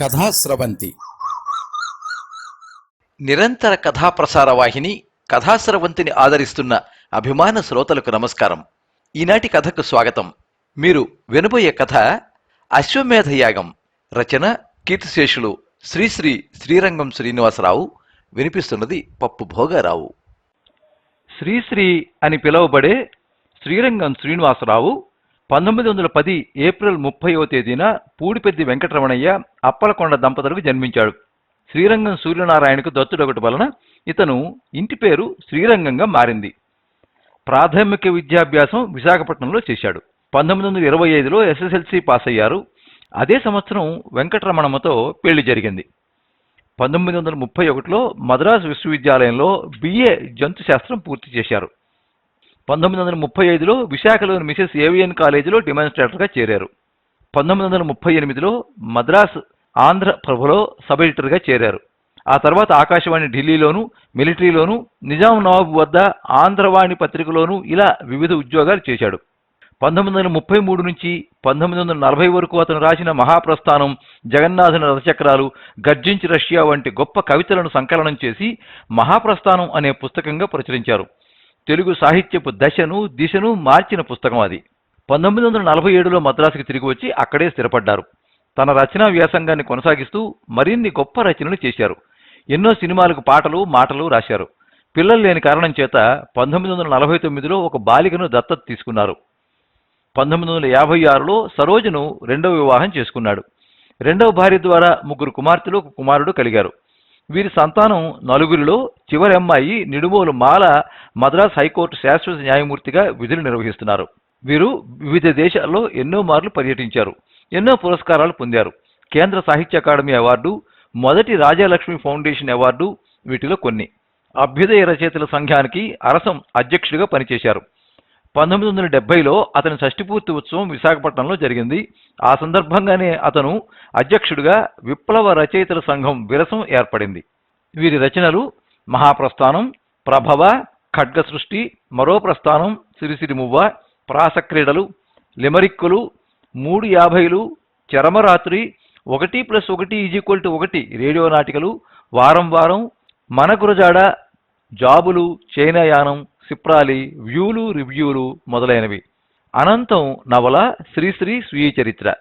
కథాస్రవంతి. నిరంతర కథాప్రసార వాహిని కథాస్రవంతిని ఆదరిస్తున్న అభిమాన శ్రోతలకు నమస్కారం. ఈనాటి కథకు స్వాగతం. మీరు వినబోయే కథ అశ్వమేధ యాగం. రచన కీర్తిశేషులు శ్రీశ్రీ శ్రీరంగం శ్రీనివాసరావు. వినిపిస్తున్నది పప్పు భోగారావు. శ్రీశ్రీ అని పిలువబడే శ్రీరంగం శ్రీనివాసరావు పంతొమ్మిది వందల పది ఏప్రిల్ ముప్పైవ తేదీన పూడిపెద్ది వెంకటరమణయ్య అప్పలకొండ దంపతులకు జన్మించాడు. శ్రీరంగం సూర్యనారాయణకు దత్తుడొకటి వలన ఇతను ఇంటి పేరు శ్రీరంగంగా మారింది. ప్రాథమిక విద్యాభ్యాసం విశాఖపట్నంలో చేశాడు. పంతొమ్మిది వందల ఇరవై ఐదులో ఎస్ఎస్ఎల్సి పాస్ అయ్యారు అదే సంవత్సరం వెంకటరమణమ్మతో పెళ్ళి జరిగింది. పంతొమ్మిది వందల ముప్పై ఒకటిలో మద్రాసు విశ్వవిద్యాలయంలో బిఏ జంతు శాస్త్రం పూర్తి చేశారు. పంతొమ్మిది వందల ముప్పై ఐదులో విశాఖలోని మిసెస్ ఏవియన్ కాలేజీలో డిమాన్స్ట్రేటర్గా చేరారు. పంతొమ్మిది వందల ముప్పై ఎనిమిదిలో మద్రాస్ ఆంధ్ర ప్రభులో సబ్ ఎడిటర్గా చేరారు. ఆ తర్వాత ఆకాశవాణి ఢిల్లీలోను మిలిటరీలోను నిజాం నవాబు వద్ద ఆంధ్రవాణి పత్రికలోను ఇలా వివిధ ఉద్యోగాలు చేశాడు. పంతొమ్మిది వందల ముప్పై మూడు నుంచి పంతొమ్మిది వందల నలభై వరకు అతను రాసిన మహాప్రస్థానం జగన్నాథుని రథచక్రాలు గర్జించి రష్యా వంటి గొప్ప కవితలను సంకలనం చేసి మహాప్రస్థానం అనే పుస్తకంగా ప్రచురించారు. తెలుగు సాహిత్యపు దశను దిశను మార్చిన పుస్తకం అది. పంతొమ్మిది వందల నలభై ఏడులో మద్రాసుకి తిరిగి వచ్చి అక్కడే స్థిరపడ్డారు. తన రచనా వ్యాసంగాన్ని కొనసాగిస్తూ మరిన్ని గొప్ప రచనలు చేశారు. ఎన్నో సినిమాలకు పాటలు మాటలు రాశారు. పిల్లలు లేని కారణం చేత పంతొమ్మిది వందల నలభై తొమ్మిదిలో ఒక బాలికను దత్తత తీసుకున్నారు. పంతొమ్మిది వందల యాభై ఆరులో సరోజను రెండవ వివాహం చేసుకున్నాడు. రెండవ భార్య ద్వారా ముగ్గురు కుమార్తెలు ఒక కుమారుడు కలిగారు. వీరి సంతానం నలుగురిలో చివరి అమ్మాయి నిడుమోలు మాల మద్రాస్ హైకోర్టు శాశ్వత న్యాయమూర్తిగా విధులు నిర్వహిస్తున్నారు. వీరు వివిధ దేశాల్లో ఎన్నో మార్లు పర్యటించారు. ఎన్నో పురస్కారాలు పొందారు. కేంద్ర సాహిత్య అకాడమీ అవార్డు మొదటి రాజాలక్ష్మి ఫౌండేషన్ అవార్డు వీటిలో కొన్ని. అభ్యుదయ రచయితల సంఘానికి అరసం అధ్యక్షుడిగా పనిచేశారు. పంతొమ్మిది వందల డెబ్బైలో అతని షష్టిపూర్తి ఉత్సవం విశాఖపట్నంలో జరిగింది. ఆ సందర్భంగానే అతను అధ్యక్షుడిగా విప్లవ రచయితల సంఘం విరసం ఏర్పడింది. వీరి రచనలు మహాప్రస్థానం ప్రభవ ఖడ్గ సృష్టి మరో ప్రస్థానం సిరిసిరిమువ్వ ప్రాసక్రీడలు లిమరిక్కులు మూడు యాభైలు చరమరాత్రి ఒకటి ప్లస్ ఒకటి ఈజీక్వల్ టు ఒకటి రేడియో నాటికలు వారం వారం మన గురజాడ జాబులు చైనాయానం సిప్రాలి వ్యూలు రివ్యూలు మొదలైనవి. అనంతం నవల శ్రీశ్రీ స్వీయ చరిత్ర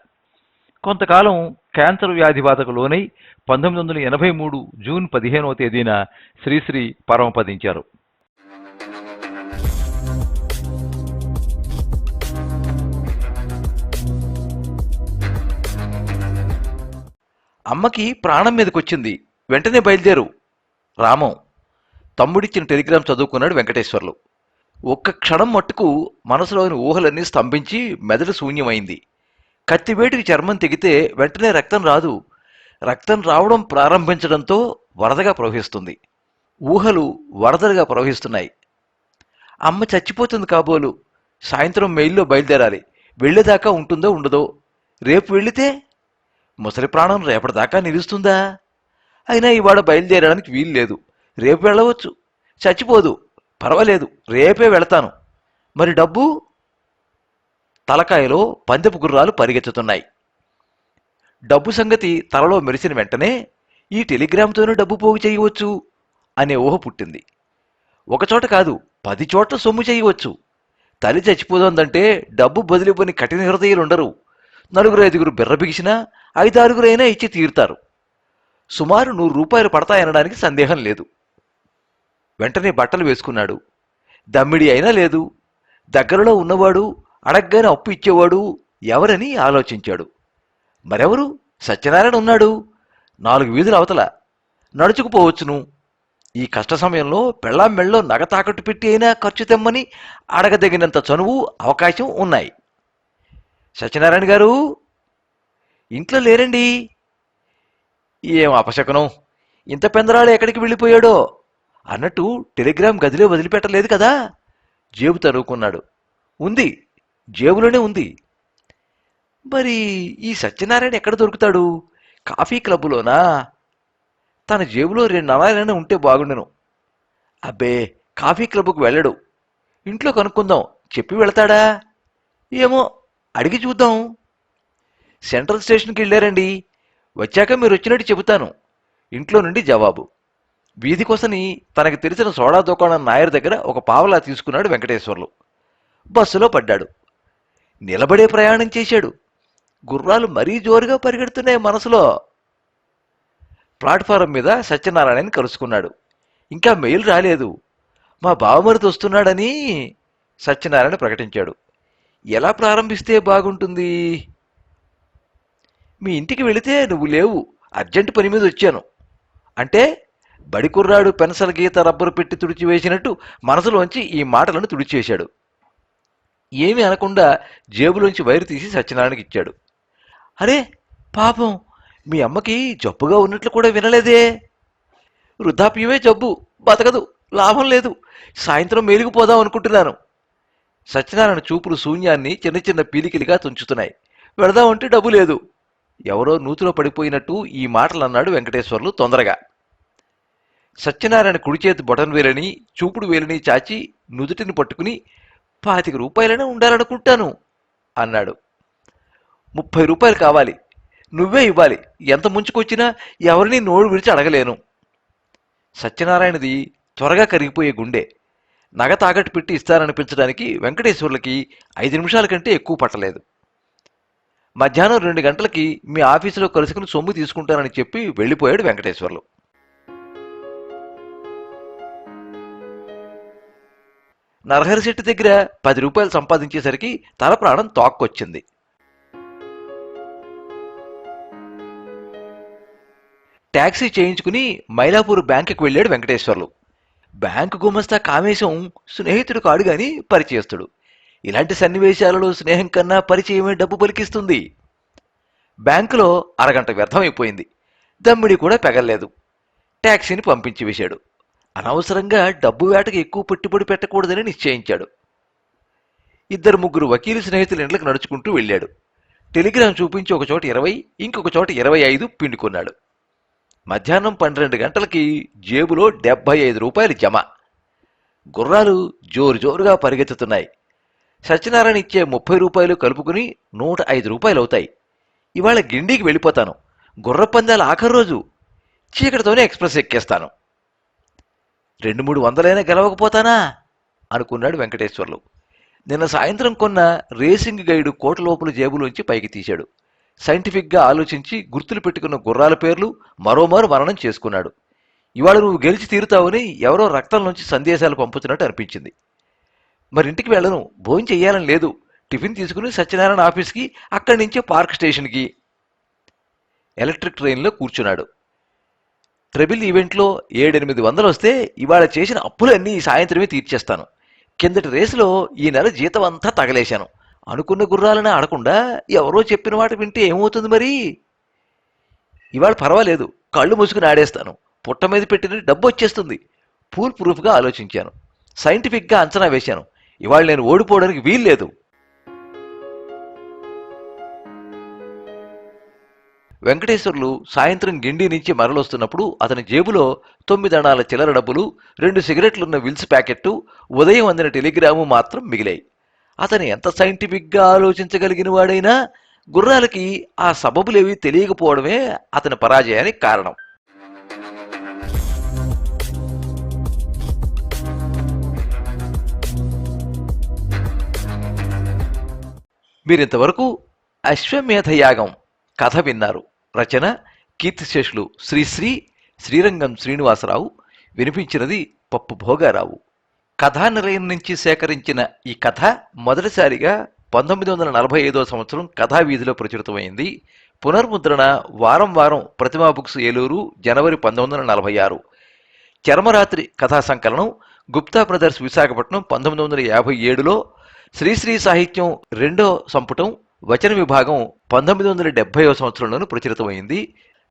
కొంతకాలం క్యాన్సర్ వ్యాధి బాధకు లోనై పంతొమ్మిది వందల ఎనభై మూడు జూన్ పదిహేనవ తేదీన శ్రీశ్రీ పరమపదించారు. అమ్మకి ప్రాణం మీదకొచ్చింది. వెంటనే బయలుదేరు. రామం తమ్ముడిచ్చిన టెలిగ్రామ్ చదువుకున్నాడు వెంకటేశ్వర్లు. ఒక్క క్షణం మట్టుకు మనసులోని ఊహలన్నీ స్తంభించి మెదడు శూన్యమైంది. కత్తివేటికి చర్మం తెగితే వెంటనే రక్తం రాదు. రక్తం రావడం ప్రారంభించడంతో వరదగా ప్రవహిస్తుంది. ఊహలు వరదలుగా ప్రవహిస్తున్నాయి. అమ్మ చచ్చిపోతుంది కాబోలు. సాయంత్రం మెయిల్లో బయలుదేరాలి. వెళ్ళేదాకా ఉంటుందో ఉండదో. రేపు వెళితే ముసలి ప్రాణం రేపటిదాకా నిలుస్తుందా? అయినా ఇవాళ బయలుదేరడానికి వీలు లేదు. రేపు వెళ్ళవచ్చు. చచ్చిపోదు. పర్వాలేదు. రేపే వెళతాను. మరి డబ్బు? తలకాయలో పందెపు గుర్రాలు పరిగెత్తుతున్నాయి. డబ్బు సంగతి తలలో మెరిసిన వెంటనే ఈ టెలిగ్రామ్తోనే డబ్బు పోగు చేయవచ్చు అనే ఊహ పుట్టింది. ఒకచోట కాదు పది చోట్ల సొమ్ము చేయవచ్చు. తల్లి చచ్చిపోతుందంటే డబ్బు బదిలిపోని కఠిన హృదయాలు ఉండరు. నలుగురు ఐదుగురు బిర్రబిగిసినా ఐదారుగురైనా ఇచ్చి తీరుతారు. సుమారు నూరు రూపాయలు పడతాయనడానికి సందేహం లేదు. వెంటనే బట్టలు వేసుకున్నాడు. దమ్మిడి అయినా లేదు. దగ్గరలో ఉన్నవాడు అడగ్గానే అప్పు ఇచ్చేవాడు ఎవరని ఆలోచించాడు. మరెవరు? సత్యనారాయణ ఉన్నాడు. నాలుగు వీధుల అవతల. నడుచుకుపోవచ్చును. ఈ కష్ట సమయంలో పెళ్ళాం మెళ్ళలో నగ తాకట్టు పెట్టి అయినా ఖర్చు తెమ్మని అడగదగినంత చనువు అవకాశం ఉన్నాయి. సత్యనారాయణ గారు ఇంట్లో లేరండి. ఏం అపశకనం? ఇంత పెందరాడు ఎక్కడికి వెళ్ళిపోయాడో? అన్నట్టు టెలిగ్రామ్ గదిలో వదిలిపెట్టలేదు కదా? జేబు తరువుకున్నాడు ఉంది. జేబులోనే ఉంది. మరి ఈ సత్యనారాయణ ఎక్కడ దొరుకుతాడు? కాఫీ క్లబ్లోనా తన జేబులో రెండు అనాలైనా ఉంటే బాగుండును. అబ్బే కాఫీ క్లబ్కు వెళ్ళడు. ఇంట్లో కనుక్కుందాం. చెప్పి వెళతాడా? ఏమో అడిగి చూద్దాం. సెంట్రల్ స్టేషన్కి వెళ్ళారండి. వచ్చాక మీరు వచ్చినట్టు చెబుతాను. ఇంట్లో నుండి జవాబు. వీధి కోసని తెలిసిన సోడా దుకాణం నాయర్ దగ్గర ఒక పావలా తీసుకున్నాడు వెంకటేశ్వర్లు. బస్సులో పడ్డాడు. నిలబడే ప్రయాణం చేశాడు. గుర్రాలు మరీ జోరుగా పరిగెడుతున్నాయి మనసులో. ప్లాట్ఫారం మీద సత్యనారాయణని కలుసుకున్నాడు. ఇంకా మెయిల్ రాలేదు. మా బావమరిది వస్తున్నాడని సత్యనారాయణ ప్రకటించాడు. ఎలా ప్రారంభిస్తే బాగుంటుంది? మీ ఇంటికి వెళితే నువ్వు లేవు. అర్జెంట్ పని మీద వచ్చాను. అంటే బడికుర్రాడు పెన్సిల్ గీత రబ్బరు పెట్టి తుడిచివేసినట్టు మనసులోంచి ఈ మాటలను తుడిచేశాడు. ఏమీ అనకుండా జేబులోంచి వైరు తీసి సత్యనారాయణకి ఇచ్చాడు. అరే పాపం మీ అమ్మకి జబ్బుగా ఉన్నట్లు కూడా వినలేదే. వృద్ధాప్యమే జబ్బు బతకదు లాభం లేదు. సాయంత్రం మేలుకుపోదాం అనుకుంటున్నాను. సత్యనారాయణ చూపులు శూన్యాన్ని చిన్న చిన్న పీలికిలిగా తుంచుతున్నాయి. వెళదామంటే డబ్బు లేదు. ఎవరో నూతిలో పడిపోయినట్టు ఈ మాటలు అన్నాడు వెంకటేశ్వర్లు తొందరగా. సత్యనారాయణ కుడిచేతి బొటన్ వేలని చూపుడు వేలని చాచి నుదుటిని పట్టుకుని పాతిక రూపాయలనే ఉండాలనుకుంటాను అన్నాడు. ముప్పై రూపాయలు కావాలి. నువ్వే ఇవ్వాలి. ఎంత ముంచుకొచ్చినా ఎవరిని నోరు విడిచి అడగలేను. సత్యనారాయణది త్వరగా కరిగిపోయే గుండె. నగ తాగట్టు పెట్టి ఇస్తారనిపించడానికి వెంకటేశ్వర్లకి ఐదు నిమిషాల కంటే ఎక్కువ పట్టలేదు. మధ్యాహ్నం రెండు గంటలకి మీ ఆఫీసులో కలుసుకుని సొమ్ము తీసుకుంటానని చెప్పి వెళ్ళిపోయాడు వెంకటేశ్వర్లు. నరహరి శెట్టి దగ్గర పది రూపాయలు సంపాదించేసరికి తల ప్రాణం తోక్కొచ్చింది. ట్యాక్సీ చేయించుకుని మైలాపూర్ బ్యాంకుకి వెళ్ళాడు వెంకటేశ్వర్లు. బ్యాంకు గుమస్తా కామేశం స్నేహితుడు కాడు గాని పరిచయస్తుడు. ఇలాంటి సన్నివేశాలలో స్నేహం కన్నా పరిచయమే డబ్బు పలికిస్తుంది. బ్యాంకులో అరగంట వ్యర్థమైపోయింది. దమ్మిడి కూడా పెగల్లేదు. ట్యాక్సీని పంపించి వేశాడు. అనవసరంగా డబ్బు వేటకు ఎక్కువ పెట్టుబడి పెట్టకూడదని నిశ్చయించాడు. ఇద్దరు ముగ్గురు వకీలు స్నేహితుల ఇండ్లకు నడుచుకుంటూ వెళ్ళాడు. టెలిగ్రామ్ చూపించి ఒక చోట ఇరవై ఇంకొక చోట ఇరవై ఐదు పిండుకున్నాడు. మధ్యాహ్నం పన్నెండు గంటలకి జేబులో డెబ్బై ఐదు రూపాయలు జమ. గుర్రాలు జోరు జోరుగా పరిగెత్తుతున్నాయి. సత్యనారాయణ ఇచ్చే ముప్పై రూపాయలు కలుపుకుని నూట ఐదు రూపాయలు అవుతాయి. ఇవాళ గిండికి వెళ్ళిపోతాను. గుర్రపందాల ఆఖరి రోజు. చీకటితోనే ఎక్స్ప్రెస్ ఎక్కేస్తాను. రెండు మూడు వందలైనా గెలవకపోతానా? అనుకున్నాడు వెంకటేశ్వర్లు. నిన్న సాయంత్రం కొన్న రేసింగ్ గైడు కోట లోపల జేబులోంచి పైకి తీశాడు. సైంటిఫిక్గా ఆలోచించి గుర్తులు పెట్టుకున్న గుర్రాల పేర్లు మరోమారు మరణం చేసుకున్నాడు. ఇవాళ నువ్వు గెలిచి తీరుతావని ఎవరో రక్తం నుంచి సందేశాలు పంపుతున్నట్టు అనిపించింది. మరి ఇంటికి వెళ్ళను. భోజనం చెయ్యాలని లేదు. టిఫిన్ తీసుకుని సత్యనారాయణ ఆఫీస్కి అక్కడి నుంచే పార్క్ స్టేషన్కి. ఎలక్ట్రిక్ ట్రైన్లో కూర్చున్నాడు. ట్రెబిల్ ఈవెంట్లో ఏడెనిమిది వందలు వస్తే ఇవాళ చేసిన అప్పులన్నీ ఈ సాయంత్రమే తీర్చేస్తాను. కిందటి రేసులో ఈ నెల జీతం అంతా తగలేశాను. అనుకున్న గుర్రాలని ఆడకుండా ఎవరో చెప్పిన మాట వింటే ఏమవుతుంది మరి? ఇవాళ పర్వాలేదు కళ్ళు మూసుకుని ఆడేస్తాను. పుట్ట మీద పెట్టిన డబ్బు వచ్చేస్తుంది. ఫూల్ ప్రూఫ్గా ఆలోచించాను. సైంటిఫిక్గా అంచనా వేశాను. ఇవాళ నేను ఓడిపోవడానికి వీల్లేదు. వెంకటేశ్వర్లు సాయంత్రం గిండి నుంచి మరలొస్తున్నప్పుడు అతని జేబులో తొమ్మిది అణాల చిల్లర డబ్బులు రెండు సిగరెట్లున్న విల్స్ ప్యాకెట్టు ఉదయం అందిన టెలిగ్రాము మాత్రం మిగిలాయి. అతను ఎంత సైంటిఫిక్గా ఆలోచించగలిగిన వాడైనా గుర్రాలకి ఆ సబబులేవి తెలియకపోవడమే అతని పరాజయానికి కారణం. మీరింతవరకు అశ్వమేధ యాగం కథ విన్నారు. రచన కీర్తిశేషులు శ్రీశ్రీ శ్రీరంగం శ్రీనివాసరావు. వినిపించినది పప్పు భోగారావు. కథానిలయం నుంచి సేకరించిన ఈ కథ మొదటిసారిగా పంతొమ్మిది వందల నలభై ఐదో సంవత్సరం కథావీధిలో ప్రచురితమైంది. పునర్ముద్రణ వారం వారం ప్రతిమా బుక్స్ ఏలూరు జనవరి పంతొమ్మిది వందల నలభై ఆరు. చర్మరాత్రి కథా సంకలనం గుప్తా బ్రదర్స్ విశాఖపట్నం పంతొమ్మిది వందల యాభై ఏడులో శ్రీశ్రీ సాహిత్యం రెండో సంపుటం వచన విభాగం పంతొమ్మిది వందల డెబ్బైవ సంవత్సరంలోనూ ప్రచురితమైంది.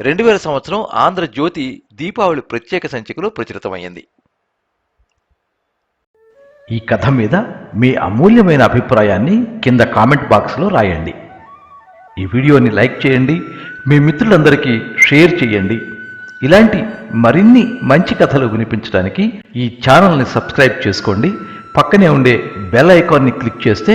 రెండు వేల సంవత్సరం ఆంధ్రజ్యోతి దీపావళి ప్రత్యేక సంచికలో ప్రచురితమైంది. ఈ కథ మీద మీ అమూల్యమైన అభిప్రాయాన్ని కింద కామెంట్ బాక్స్లో రాయండి. ఈ వీడియోని లైక్ చేయండి మీ మిత్రులందరికీ షేర్ చేయండి. ఇలాంటి మరిన్ని మంచి కథలు వినిపించడానికి ఈ ఛానల్ని సబ్స్క్రైబ్ చేసుకోండి. పక్కనే ఉండే బెల్ ఐకాన్ని క్లిక్ చేస్తే